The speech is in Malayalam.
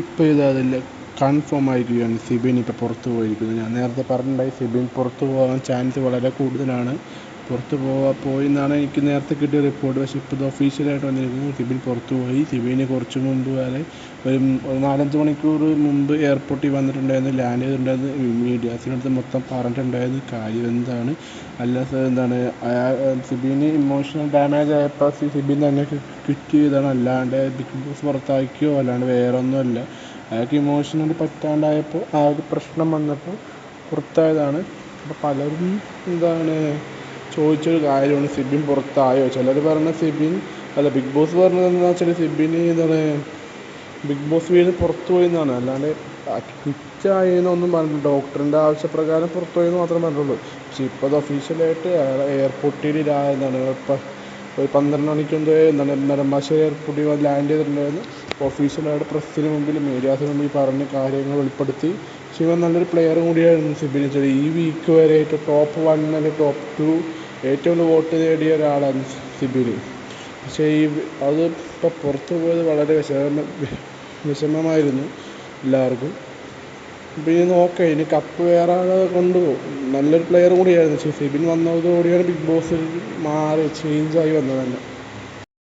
ഇപ്പോൾ ഇത് അതിൽ കൺഫേം ആയിരിക്കുകയാണ് സിബിൻ ഇപ്പോൾ പുറത്ത് പോയിരിക്കുന്നത്. ഞാൻ നേരത്തെ പറഞ്ഞിട്ടുണ്ടായി സിബിൻ പുറത്ത് പോകാൻ ചാൻസ് വളരെ കൂടുതലാണ്. പുറത്ത് പോവാ. പോയി എന്നാണ് എനിക്ക് നേരത്തെ കിട്ടിയ റിപ്പോർട്ട് പക്ഷേ ഇപ്പോൾ ഇത് ഒഫീഷ്യലായിട്ട് വന്നിരിക്കുന്നു. ടിബിൻ പുറത്ത് പോയി. ടിബിന് കുറച്ച് മുമ്പ് വരെ ഒരു നാലഞ്ച് മണിക്കൂർ മുമ്പ് എയർപോർട്ടിൽ വന്നിട്ടുണ്ടായിരുന്നു. ലാൻഡ് ചെയ്തിട്ടുണ്ടായിരുന്നു. മീഡിയാസിനടുത്ത് മൊത്തം പറഞ്ഞിട്ടുണ്ടായിരുന്നു. കാര്യം എന്താണ്? അല്ല സർ എന്താണ്? സിബിന് ഇമോഷണൽ ഡാമേജ് ആയപ്പോൾ സിബിൻ തന്നെ കിട്ടിയതാണ് അല്ലാണ്ട് ബിഗ് ബോസ് പുറത്താക്കിയോ? അല്ലാണ്ട് വേറെ ഒന്നുമല്ല അയാൾക്ക് ഇമോഷണലി പറ്റാണ്ടായപ്പോൾ ആ ഒരു പ്രശ്നം വന്നപ്പോൾ പുറത്തായതാണ്. അപ്പോൾ പലരും എന്താണ് ചോദിച്ചൊരു കാര്യമാണ് സിബിൻ പുറത്തായോ? ചിലർ പറഞ്ഞ സിബിൻ അല്ല ബിഗ് ബോസ് പറഞ്ഞത് എന്താ വെച്ചാൽ സിബിന് എന്താണ് ബിഗ് ബോസ് വീട് പുറത്തു പോയി എന്നാണ്. അല്ലാണ്ട് ക്വിറ്റായി എന്നൊന്നും പറഞ്ഞില്ല ഡോക്ടറിന്റെ ആവശ്യപ്രകാരം പുറത്തു പോയി എന്ന് മാത്രമേ പറഞ്ഞിട്ടുള്ളൂ. പക്ഷേ ഇപ്പോൾ അത് ഒഫീഷ്യലായിട്ട് എയർപോർട്ടിൽ എന്താണ് ഒരു പന്ത്രണ്ട് മണിക്ക് എന്തോ എന്താണ് നെടുമ്പാശ്ശേരി എയർപോർട്ടിൽ ലാൻഡ് ചെയ്തിട്ടുണ്ടായിരുന്നു. ഒഫീഷ്യലായിട്ട് പ്രസ്സിന് മുമ്പിൽ മീഡിയാസിന് മുമ്പിൽ പറഞ്ഞ കാര്യങ്ങൾ വെളിപ്പെടുത്തി. ശിവൻ നല്ലൊരു പ്ലെയർ കൂടിയായിരുന്നു സിബിൻ വെച്ചാൽ ഈ വീക്ക് വരെ ഏറ്റവും ടോപ്പ് വൺ അല്ലെങ്കിൽ ടോപ്പ് ടു ഏറ്റവും കൂടുതൽ വോട്ട് നേടിയ ഒരാളാണ് സിബിൻ പക്ഷേ ഈ അത് ഇപ്പോൾ പുറത്ത് പോയത് വളരെ വിഷമ വിഷമമായിരുന്നു എല്ലാവർക്കും. ഇനി നോക്കാം ഇനി കപ്പ് വേറെ ആളെ കൊണ്ടുപോകും. നല്ലൊരു പ്ലെയർ കൂടിയായിരുന്നു. സിബിൻ വന്നതോടുകൂടിയാണ് ബിഗ് ബോസ് മാറി ചേഞ്ചായി വന്നത് തന്നെ.